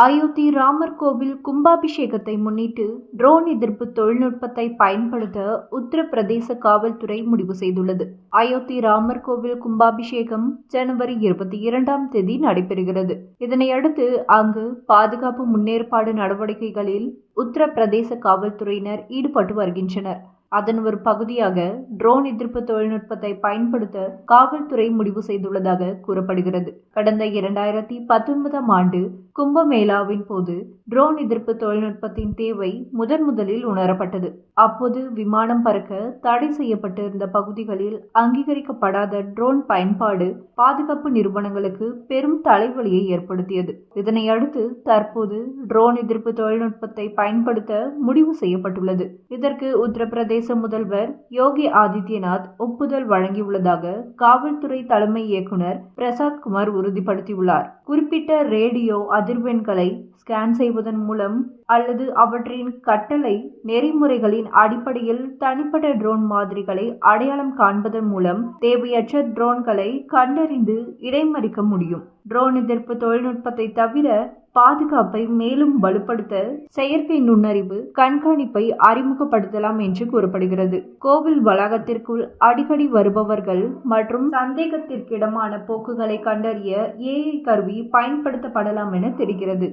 அயோத்தி ராமர் கோவில் கும்பாபிஷேகத்தை முன்னிட்டு ட்ரோன் எதிர்ப்பு தொழில்நுட்பத்தை பயன்படுத்த உத்தரப்பிரதேச காவல்துறை முடிவு செய்துள்ளது. அயோத்தி ராமர் கோவில் கும்பாபிஷேகம் ஜனவரி இருபத்தி இரண்டாம் தேதி நடைபெறுகிறது. இதனையடுத்து அங்கு பாதுகாப்பு முன்னேற்பாடு நடவடிக்கைகளில் உத்தரப்பிரதேச காவல்துறையினர் ஈடுபட்டு வருகின்றனர். அதன் ஒரு பகுதியாக ட்ரோன் எதிர்ப்பு தொழில்நுட்பத்தை பயன்படுத்த காவல்துறை முடிவு செய்துள்ளதாக கூறப்படுகிறது. கடந்த இரண்டாயிரத்தி பத்தொன்பதாம் ஆண்டு கும்பமேளாவின் போது ட்ரோன் எதிர்ப்பு தொழில்நுட்பத்தின் தேவை முதன் முதலில் உணரப்பட்டது. அப்போது விமானம் பறக்க தடை செய்யப்பட்டிருந்த பகுதிகளில் அங்கீகரிக்கப்படாத ட்ரோன் பயன்பாடு பாதுகாப்பு நிறுவனங்களுக்கு பெரும் தலைவலியை ஏற்படுத்தியது. இதனையடுத்து தற்போது ட்ரோன் எதிர்ப்பு தொழில்நுட்பத்தை பயன்படுத்த முடிவு செய்யப்பட்டுள்ளது. இதற்கு உத்தரப்பிரதேச முதல்வர் யோகி ஆதித்யநாத் ஒப்புதல் வழங்கியுள்ளதாக காவல்துறை தலைமை இயக்குனர் பிரசாத் குமார் உறுதிப்படுத்தியுள்ளார். குறிப்பிட்ட ரேடியோ அதிர்வெண்களை ஸ்கேன் செய்வதன் மூலம் அல்லது அவற்றின் கட்டளை நெறிமுறைகளின் அடிப்படையில் தனிப்பட்ட ட்ரோன் மாதிரிகளை அடையாளம் காண்பதன் மூலம் தேவையற்ற ட்ரோன்களை கண்டறிந்து இடைமறிக்க முடியும். ட்ரோன் எதிர்ப்பு தொழில்நுட்பத்தை தவிர பாதுகாப்பை மேலும் வலுப்படுத்த செயற்கை நுண்ணறிவு கண்காணிப்பை அறிமுகப்படுத்தலாம் என்று கூறப்படுகிறது. கோவில் வளாகத்திற்குள் அடிக்கடி வருபவர்கள் மற்றும் சந்தேகத்திற்கிடமான போக்குகளை கண்டறிய ஏஐ கருவி பயன்படுத்தப்படலாம் என தெரிகிறது.